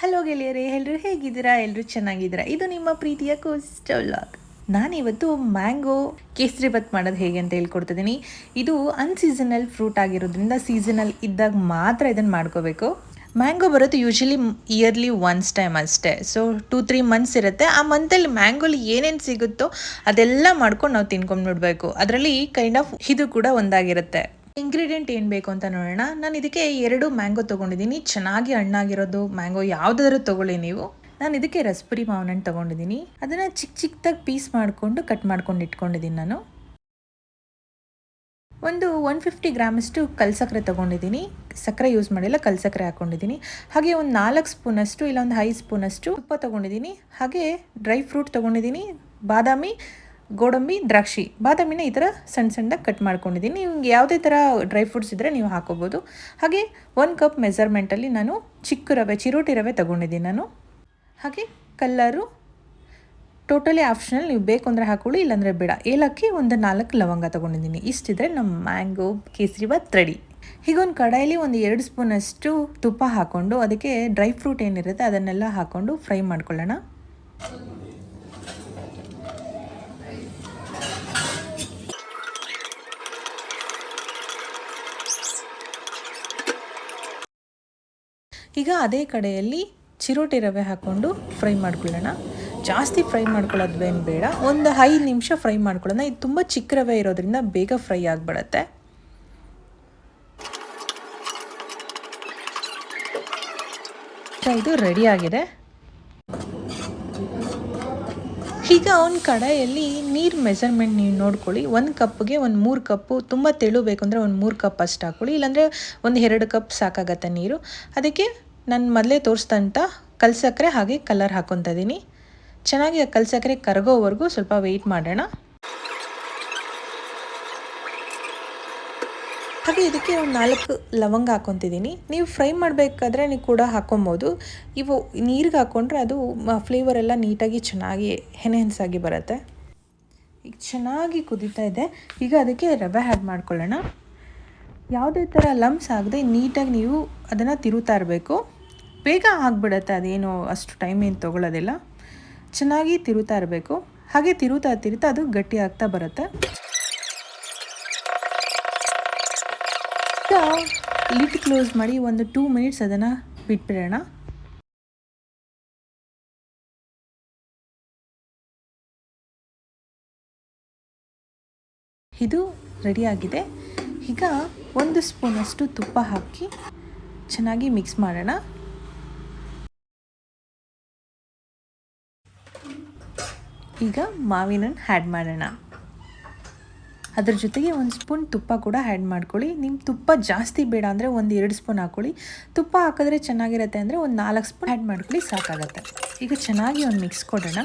Hello ಗೆಳೆಯರೇ ಎಲ್ಲರೂ ಹೇಗಿದ್ದೀರಾ? ಎಲ್ಲರೂ ಚೆನ್ನಾಗಿದ್ದೀರಾ? ಇದು ನಿಮ್ಮ ಪ್ರೀತಿಯ ಕೋಸ್ಟ್ ವ್ಲಾಗ್ ನಾನಿವತ್ತು ಮ್ಯಾಂಗೋ ಕೇಸರಿ ಬತ್ ಮಾಡೋದು ಹೇಗೆ ಅಂತ ಹೇಳ್ಕೊಡ್ತಿದ್ದೀನಿ. ಇದು ಅನ್ಸೀಸನಲ್ ಫ್ರೂಟ್ ಆಗಿರೋದ್ರಿಂದ ಸೀಸನಲ್ ಇದ್ದಾಗ ಮಾತ್ರ ಇದನ್ನು ಮಾಡ್ಕೋಬೇಕು. ಮ್ಯಾಂಗೋ ಬರೋದು ಯೂಶಲಿ ಇಯರ್ಲಿ ಒನ್ಸ್ ಟೈಮ್ ಅಷ್ಟೇ. ಸೊ ಟೂ ತ್ರೀ ಮಂತ್ಸ್ ಇರುತ್ತೆ. ಆ ಮಂತಲ್ಲಿ ಮ್ಯಾಂಗೋಲಿ ಏನೇನು ಸಿಗುತ್ತೋ ಅದೆಲ್ಲ ಮಾಡ್ಕೊಂಡು ನಾವು ತಿನ್ಕೊಂಡು ನೋಡಬೇಕು ಅದರಲ್ಲಿ ಕೈಂಡ್ ಆಫ್ ಇದು ಕೂಡ ಒಂದಾಗಿರುತ್ತೆ. ಇಂಗ್ರೀಡಿಯೆಂಟ್ ಏನು ಬೇಕು ಅಂತ ನೋಡೋಣ. ನಾನು ಇದಕ್ಕೆ ಎರಡು ಮ್ಯಾಂಗೋ ತೊಗೊಂಡಿದ್ದೀನಿ. ಚೆನ್ನಾಗಿ ಹಣ್ಣಾಗಿರೋದು ಮ್ಯಾಂಗೋ ಯಾವುದಾದ್ರೂ ತೊಗೊಳ್ಳಿ ನೀವು. ನಾನು ಇದಕ್ಕೆ ರಸ್ಪುರಿ ಮಾವಿನ ಹಣ್ಣು ತೊಗೊಂಡಿದ್ದೀನಿ. ಅದನ್ನು ಚಿಕ್ಕ ಚಿಕ್ಕದಾಗಿ ಪೀಸ್ ಮಾಡಿಕೊಂಡು ಕಟ್ ಮಾಡ್ಕೊಂಡು ಇಟ್ಕೊಂಡಿದ್ದೀನಿ ನಾನು. ಒಂದು ಒನ್ ಫಿಫ್ಟಿ ಗ್ರಾಮಷ್ಟು ಕಲ್ಸಕ್ಕರೆ ತೊಗೊಂಡಿದ್ದೀನಿ. ಸಕ್ಕರೆ ಯೂಸ್ ಮಾಡಿಲ್ಲ ಕಲ್ಸಕ್ಕರೆ ಹಾಕ್ಕೊಂಡಿದ್ದೀನಿ ಹಾಗೆ ಒಂದು ನಾಲ್ಕು ಸ್ಪೂನಷ್ಟು ಇಲ್ಲ ಒಂದು ಐದು ಸ್ಪೂನಷ್ಟು ತುಪ್ಪ ತೊಗೊಂಡಿದ್ದೀನಿ. ಹಾಗೆ ಡ್ರೈ ಫ್ರೂಟ್ ತೊಗೊಂಡಿದ್ದೀನಿ. ಬಾದಾಮಿ ಗೋಡಂಬಿ, ದ್ರಾಕ್ಷಿ, ಬಾದಾಮಿನ ಈ ಥರ ಸಣ್ಣ ಸಣ್ಣದಾಗಿ ಕಟ್ ಮಾಡ್ಕೊಂಡಿದ್ದೀನಿ. ನಿಮ್ಗೆ ಯಾವುದೇ ಥರ ಡ್ರೈ ಫ್ರೂಟ್ಸ್ ಇದ್ದರೆ ನೀವು ಹಾಕೋಬೋದು. ಹಾಗೆ ಒಂದು ಕಪ್ ಮೆಸರ್ಮೆಂಟಲ್ಲಿ ನಾನು ಚಿಕ್ಕ ರವೆ, ಚಿರೋಟಿ ರವೆ ತೊಗೊಂಡಿದ್ದೀನಿ ನಾನು. ಹಾಗೆ ಕಲ್ಲರು ಟೋಟಲಿ ಆಪ್ಷನಲ್ ನೀವು ಬೇಕು ಅಂದರೆ ಹಾಕೊಳ್ಳಿ, ಇಲ್ಲಾಂದರೆ ಬೇಡ. ಏಲಕ್ಕಿ ಒಂದು ನಾಲ್ಕು ಲವಂಗ ತೊಗೊಂಡಿದ್ದೀನಿ. ಇಷ್ಟಿದ್ರೆ ನಮ್ಮ ಮ್ಯಾಂಗೋ ಕೇಸರಿ ಬಾತ್ ರೆಡಿ ಹೀಗೊಂದು ಕಡಾಯಲ್ಲಿ ಒಂದು ಎರಡು ಸ್ಪೂನಷ್ಟು ತುಪ್ಪ ಹಾಕ್ಕೊಂಡು ಅದಕ್ಕೆ ಡ್ರೈ ಫ್ರೂಟ್ ಏನಿರುತ್ತೆ ಅದನ್ನೆಲ್ಲ ಹಾಕ್ಕೊಂಡು ಫ್ರೈ ಮಾಡ್ಕೊಳ್ಳೋಣ. ಈಗ ಅದೇ ಕಡೆಯಲ್ಲಿ ಚಿರೋಟಿ ರವೆ ಹಾಕ್ಕೊಂಡು ಫ್ರೈ ಮಾಡ್ಕೊಳ್ಳೋಣ. ಜಾಸ್ತಿ ಫ್ರೈ ಮಾಡ್ಕೊಳ್ಳೋದ್ವೇನು ಬೇಡ. ಒಂದು ಐದು ನಿಮಿಷ ಫ್ರೈ ಮಾಡ್ಕೊಳ್ಳೋಣ. ಇದು ತುಂಬ ಚಿಕ್ಕ ರವೆ ಇರೋದ್ರಿಂದ ಬೇಗ ಫ್ರೈ ಆಗಿಬಿಡತ್ತೆ. ಇದು ರೆಡಿ ಆಗಿದೆ. ಈಗ ಒಂದು ಕಡಾಯಲ್ಲಿ ನೀರು ಮೆಸರ್ಮೆಂಟ್ ನೀವು ನೋಡ್ಕೊಳ್ಳಿ. ಒಂದು ಕಪ್ಗೆ ಒಂದು ಮೂರು ಕಪ್ಪು, ತುಂಬ ತೆಳು ಬೇಕು ಅಂದರೆ ಒಂದು ಮೂರು ಕಪ್ ಅಷ್ಟು ಹಾಕ್ಕೊಳ್ಳಿ. ಇಲ್ಲಾಂದರೆ ಒಂದು ಎರಡು ಕಪ್ ಸಾಕಾಗತ್ತೆ ನೀರು. ಅದಕ್ಕೆ ನಾನು ಮೊದಲೇ ತೋರಿಸ್ದಂಥ ಕಲ್ಸಕ್ಕರೆ ಹಾಗೆ ಕಲರ್ ಹಾಕ್ಕೊತಾ ಇದ್ದೀನಿ ಚೆನ್ನಾಗಿ ಕಲ್ಸಕ್ಕರೆ ಕರಗೋವರೆಗೂ ಸ್ವಲ್ಪ ವೆಯ್ಟ್ ಮಾಡೋಣ. ಹಾಗೆ ಇದಕ್ಕೆ ಒಂದು ನಾಲ್ಕು ಲವಂಗ ಹಾಕ್ಕೊತಿದ್ದೀನಿ ನೀವು ಫ್ರೈ ಮಾಡಬೇಕಾದ್ರೆ ನೀವು ಕೂಡ ಹಾಕೊಬೋದು. ಇವು ನೀರಿಗೆ ಹಾಕ್ಕೊಂಡ್ರೆ ಅದು ಫ್ಲೇವರ್ ಎಲ್ಲ ನೀಟಾಗಿ ಚೆನ್ನಾಗಿ ಹೆನೆನ್ಸಾಗಿ ಬರುತ್ತೆ. ಈಗ ಚೆನ್ನಾಗಿ ಕುದೀತಾ ಇದೆ. ಈಗ ಅದಕ್ಕೆ ರವೆ ಆ್ಯಡ್ ಮಾಡ್ಕೊಳ್ಳೋಣ. ಯಾವುದೇ ಥರ ಲಮ್ಸ್ ಆಗದೆ ನೀಟಾಗಿ ನೀವು ಅದನ್ನು ತಿರುತ್ತಾ ಇರಬೇಕು. ಬೇಗ ಆಗಿಬಿಡತ್ತೆ, ಅದೇನು ಅಷ್ಟು ಟೈಮ್ ಏನು ತೊಗೊಳ್ಳೋದಿಲ್ಲ ಚೆನ್ನಾಗಿ ತಿರುತ್ತಾ ಇರಬೇಕು. ಹಾಗೆ ತಿರುತ್ತಾ ತಿರುತ್ತಾ ಅದು ಗಟ್ಟಿ ಆಗ್ತಾ ಬರುತ್ತೆ. ಲಿಟ್ ಕ್ಲೋಸ್ ಮಾಡಿ ಒಂದು ಟೂ ಮಿನಿಟ್ಸ್ ಅದನ್ನು ಬಿಟ್ಬಿಡೋಣ. ಇದು ರೆಡಿಯಾಗಿದೆ ಈಗ ಒಂದು ಸ್ಪೂನಷ್ಟು ತುಪ್ಪ ಹಾಕಿ ಚೆನ್ನಾಗಿ ಮಿಕ್ಸ್ ಮಾಡೋಣ. ಈಗ ಮಾವಿನ ಹಣ್ಣು ಆ್ಯಡ್ ಮಾಡೋಣ. ಅದ್ರ ಜೊತೆಗೆ ಒಂದು ಸ್ಪೂನ್ ತುಪ್ಪ ಕೂಡ ಆ್ಯಡ್ ಮಾಡ್ಕೊಳ್ಳಿ. ನಿಮ್ಮ ತುಪ್ಪ ಜಾಸ್ತಿ ಬೇಡ ಅಂದರೆ ಒಂದು ಎರಡು ಸ್ಪೂನ್ ಹಾಕ್ಕೊಳ್ಳಿ ತುಪ್ಪ ಹಾಕಿದ್ರೆ ಚೆನ್ನಾಗಿರುತ್ತೆ ಅಂದರೆ ಒಂದು ನಾಲ್ಕು ಸ್ಪೂನ್ ಹ್ಯಾಡ್ ಮಾಡ್ಕೊಳ್ಳಿ, ಸಾಕಾಗುತ್ತೆ. ಈಗ ಚೆನ್ನಾಗಿ ಒಂದು ಮಿಕ್ಸ್ ಕೊಡೋಣ.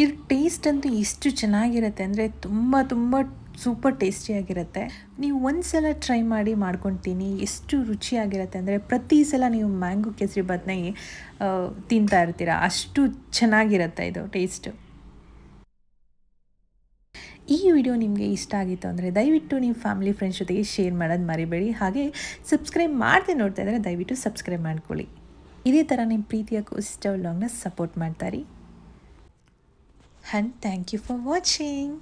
ಇದ್ರ ಟೇಸ್ಟ್ ಅಂತೂ ಎಷ್ಟು ಚೆನ್ನಾಗಿರುತ್ತೆ ಅಂದರೆ ತುಂಬ ತುಂಬ ಸೂಪರ್ ಟೇಸ್ಟಿಯಾಗಿರುತ್ತೆ. ನೀವು ಒಂದು ಸಲ ಟ್ರೈ ಮಾಡಿ ಮಾಡ್ಕೊತೀನಿ. ಎಷ್ಟು ರುಚಿಯಾಗಿರುತ್ತೆ ಅಂದರೆ ಪ್ರತಿ ಸಲ ನೀವು ಮ್ಯಾಂಗೋ ಕೇಸರಿ ಬಾತ್ನ ತಿಂತಾ ಇರ್ತೀರ. ಅಷ್ಟು ಚೆನ್ನಾಗಿರುತ್ತೆ ಇದು ಟೇಸ್ಟು. ಈ ವಿಡಿಯೋ ನಿಮಗೆ ಇಷ್ಟ ಆಗಿತ್ತು ಅಂದರೆ ದಯವಿಟ್ಟು ನಿಮ್ಮ ಫ್ಯಾಮಿಲಿ ಫ್ರೆಂಡ್ಸ್ ಜೊತೆಗೆ ಶೇರ್ ಮಾಡೋದು ಮರಿಬೇಡಿ. ಹಾಗೆ ಸಬ್ಸ್ಕ್ರೈಬ್ ಮಾಡದೆ ನೋಡ್ತಾ ಇದ್ದರೆ ದಯವಿಟ್ಟು ಸಬ್ಸ್ಕ್ರೈಬ್ ಮಾಡ್ಕೊಳ್ಳಿ. ಇದೇ ಥರ ನಿಮ್ಮ ಪ್ರೀತಿಯ ಕೋಸ್ಟ ಲಾಂಗ್ನ ಸಪೋರ್ಟ್ ಮಾಡ್ತಾರಿ and thank you for watching